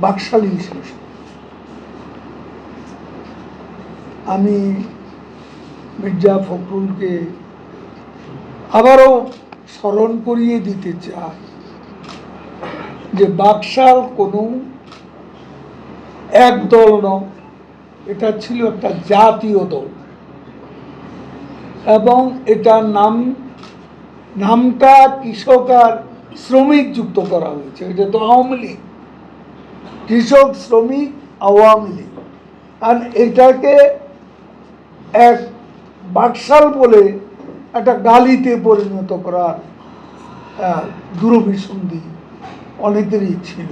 বাকশালী শেষ আমি মির্জা ফখরুলকে আবারও স্মরণ করিয়ে দিতে চাই যে বাকশাল কোনো এক দল নয়, এটা ছিল একটা জাতীয় দল। এবং এটার নাম, নামটা কৃষক আর শ্রমিক যুক্ত করা হয়েছে। এটা তো আওয়ামী লীগ। কৃষক, শ্রমিক, আওয়ামী লীগ। আর এটাকে এক বাকশাল বলে একটা গালিতে পরিণত করার দূরভিসন্ধি অনেকেরই ছিল।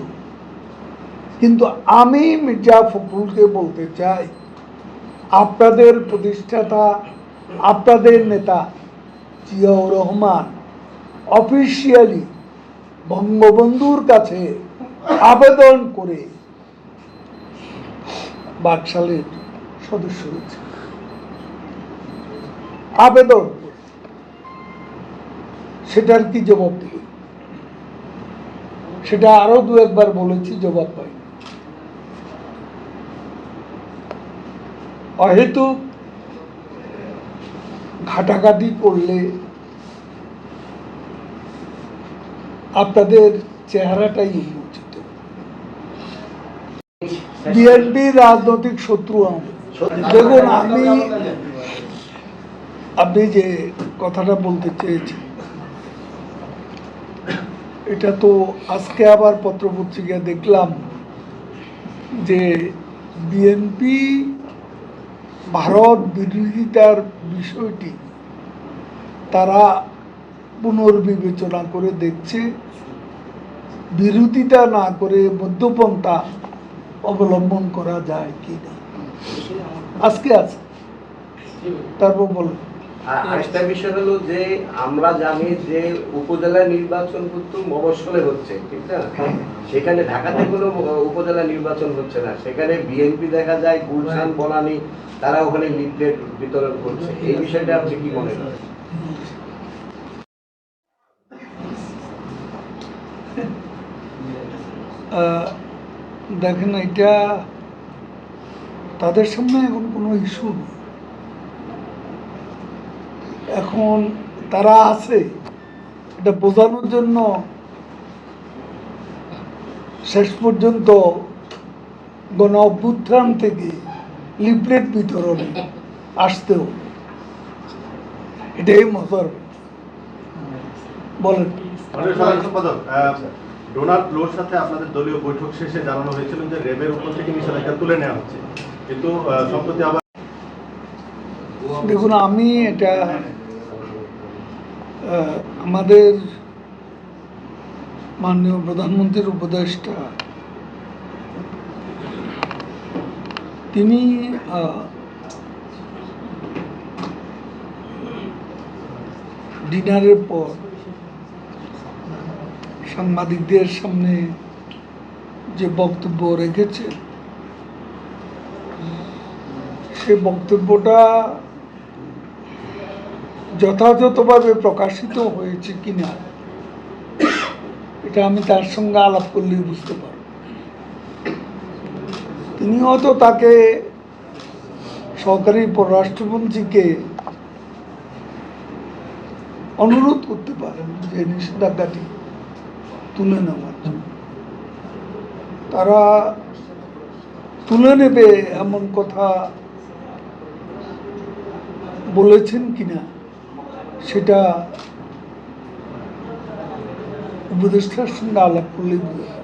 কিন্তু আমি মির্জা ফখরুলকে বলতে চাই, আপনাদের প্রতিষ্ঠাতা, আপনাদের নেতা জিয়াউর রহমান অফিসিয়ালি বঙ্গবন্ধুর কাছে আবেদন করে বাকশালের সদস্য হয়েছে আবেদন। সেটার কি জবাব দিল সেটা আরও দু একবার বলেছি, জবাব পাই অহেতু ঘাটাঘাটি করলে আপনাদের চেহারাটাই বিএনপি রাজনৈতিক শত্রু দেখুন, আমি আপনি যে কথাটা বলতে চেয়েছেন, এটা তো আজকে আবার পত্রপত্রিকায় দেখলাম যে বিএনপি ভারত বিরোধিতার বিষয়টি তারা পুনর্বিবেচনা করে দেখছে। বিরোধিতা না করে মধ্যপন্থা অবলম্বন করা যায় কি না? আজকে আছে। তারপর বলুন আর আরেকটা বিষয় হলো যে আমরা জানি যে উপজেলা নির্বাচন কিন্তু মফস্বলে হচ্ছে ঠিক না? সেখানে ঢাকাতে কোনো উপজেলা নির্বাচন হচ্ছে না। সেখানে বিএনপি দেখা যায় গুলশান বনানী তারা ওখানে লিফলেট বিতরণ করছে। এই বিষয়টা আপনি কি মনে করেন? আহ, দেখেন এটা তাদের সামনে এখন কোনো ইস্যু নেই। এখন তারা আছে, এটা বোঝানোর জন্য শেষ পর্যন্ত গণ অভ্যুত্থান থেকে লিফলেট বিতরণে আসতেও এটাই মজার বলেন। সম্পাদক ডোনাল্ড লোর সাথে আপনাদের দলীয় বৈঠক শেষে জানানো হয়েছিল যে রেবের উপর থেকে নিষেধাজ্ঞা তুলে নেওয়া হচ্ছে। কিন্তু সম্প্রতি আবার দেখুন, আমি এটা আমাদের মাননীয় প্রধানমন্ত্রীর উপদেষ্টা, তিনি ডিনারের পর সাংবাদিকদের সামনে যে বক্তব্য রেখেছে সে বক্তব্যটা যথাযথভাবে প্রকাশিত হয়েছে কিনা, এটা আমি তার সঙ্গে আলাপ করলেই বুঝতে পারব। তিনি হয়তো তাকে সরকারি পররাষ্ট্রমন্ত্রীকে অনুরোধ করতে পারেন যে নিষেধাজ্ঞাটি তুলে নেওয়ার জন্য তারা তুলে নেবে এমন কথা বলেছেন কিনা সেটা উপদেষ্টার সঙ্গে আলাপ করলেই বোঝা